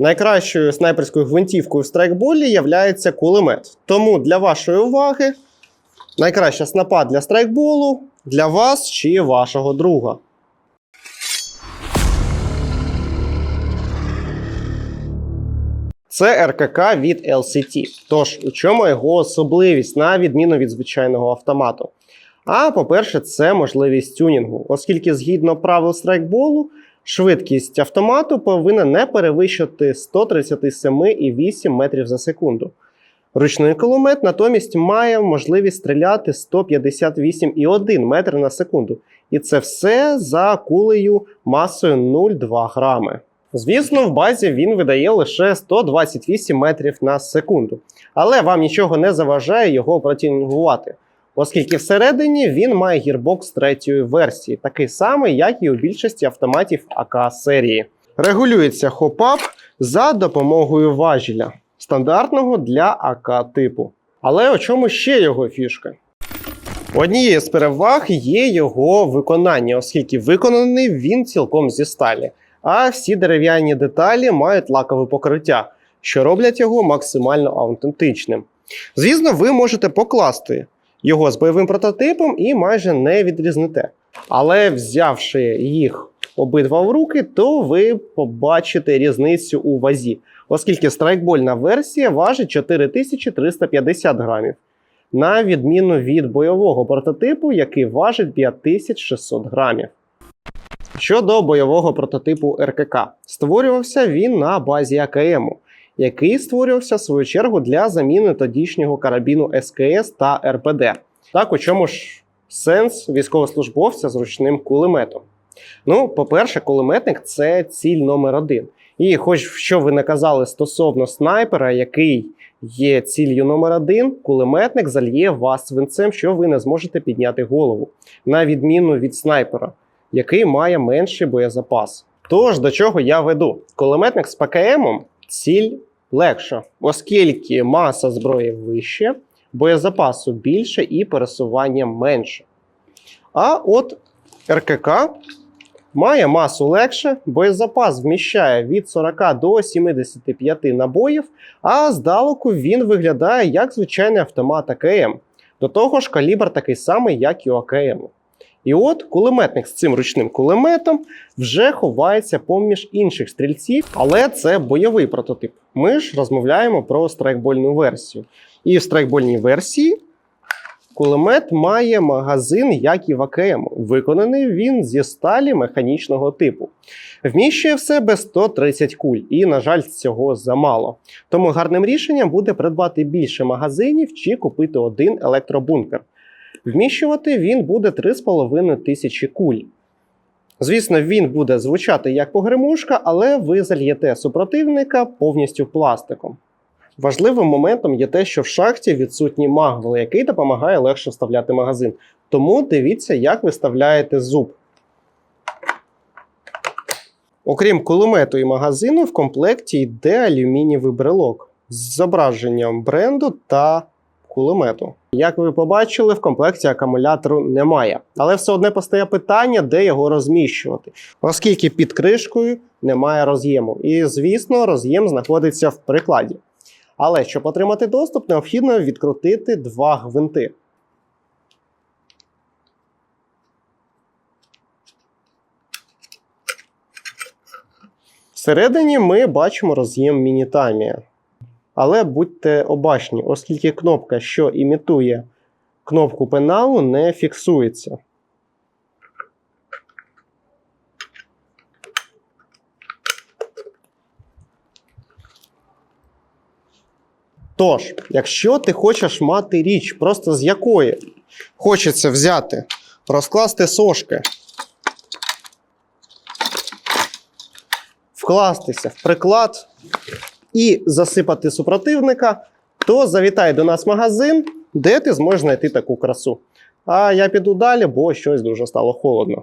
Найкращою снайперською гвинтівкою в страйкболі є кулемет. Тому для вашої уваги найкраща снапа для страйкболу для вас чи вашого друга. Це РКК від LCT. Тож, у чому його особливість на відміну від звичайного автомату? А по-перше, це можливість тюнінгу, оскільки згідно правил страйкболу, швидкість автомату повинна не перевищити 137,8 метрів за секунду. Ручний кулемет натомість має можливість стріляти 158,1 метр на секунду. І це все за кулею масою 0,2 грами. Звісно, в базі він видає лише 128 метрів на секунду, але вам нічого не заважає його протінгувати, оскільки всередині він має гірбокс третьої версії, такий самий, як і у більшості автоматів АК серії. Регулюється хопап за допомогою важіля, стандартного для АК типу. Але у чому ще його фішка? Однією з переваг є його виконання, оскільки виконаний він цілком зі сталі а всі дерев'яні деталі мають лакове покриття, що роблять його максимально автентичним. Звісно, ви можете покласти його з бойовим прототипом і майже не відрізнете. Але взявши їх обидва в руки, то ви побачите різницю у вазі, оскільки страйкбольна версія важить 4350 грамів, на відміну від бойового прототипу, який важить 5600 грамів. Щодо бойового прототипу РКК, створювався він на базі АКМ, який створювався в свою чергу для заміни тодішнього карабіну СКС та РПД. Так у чому ж сенс військовослужбовця з ручним кулеметом? Ну, по-перше, кулеметник це ціль номер один. І хоч що ви не казали стосовно снайпера, який є ціллю номер один, кулеметник зальє вас свинцем, що ви не зможете підняти голову, на відміну від снайпера який має менший боєзапас. Тож до чого я веду? Кулеметник з ПКМом ціль легша, оскільки маса зброї вище, боєзапасу більше і пересування менше. А от РКК має масу легше, боєзапас вміщає від 40 до 75 набоїв, а здалеку він виглядає як звичайний автомат АКМ. До того ж, калібр такий самий, як і у АКМ. І от кулеметник з цим ручним кулеметом вже ховається поміж інших стрільців, але це бойовий прототип. Ми ж розмовляємо про страйкбольну версію. І в страйкбольній версії кулемет має магазин, як і в АКМ. Виконаний він зі сталі механічного типу. Вміщує в себе 130 куль, і, на жаль, цього замало. Тому гарним рішенням буде придбати більше магазинів чи купити один електробункер. Вміщувати він буде 3,5 тисячі куль. Звісно, він буде звучати як погремушка, але ви зальєте супротивника повністю пластиком. Важливим моментом є те, що в шахті відсутній магвел, який допомагає легше вставляти магазин. Тому дивіться, як ви вставляєте зуб. Окрім кулемету і магазину, в комплекті йде алюмінієвий брелок з зображенням бренду та кулемету. Як ви побачили, в комплекті акумулятору немає. Але все одне постає питання, де його розміщувати, оскільки під кришкою немає роз'єму. І, звісно, роз'єм знаходиться в прикладі. Але щоб отримати доступ, необхідно відкрутити два гвинти. Всередині ми бачимо роз'єм Мінітамія. Але будьте обачні, оскільки кнопка, що імітує кнопку пеналу, не фіксується. Тож, якщо ти хочеш мати річ, просто з якої хочеться взяти, розкласти сошки, вкластися в приклад і засипати супротивника, то завітай до нас в магазин, де ти зможеш знайти таку красу. А я піду далі, бо щось дуже стало холодно.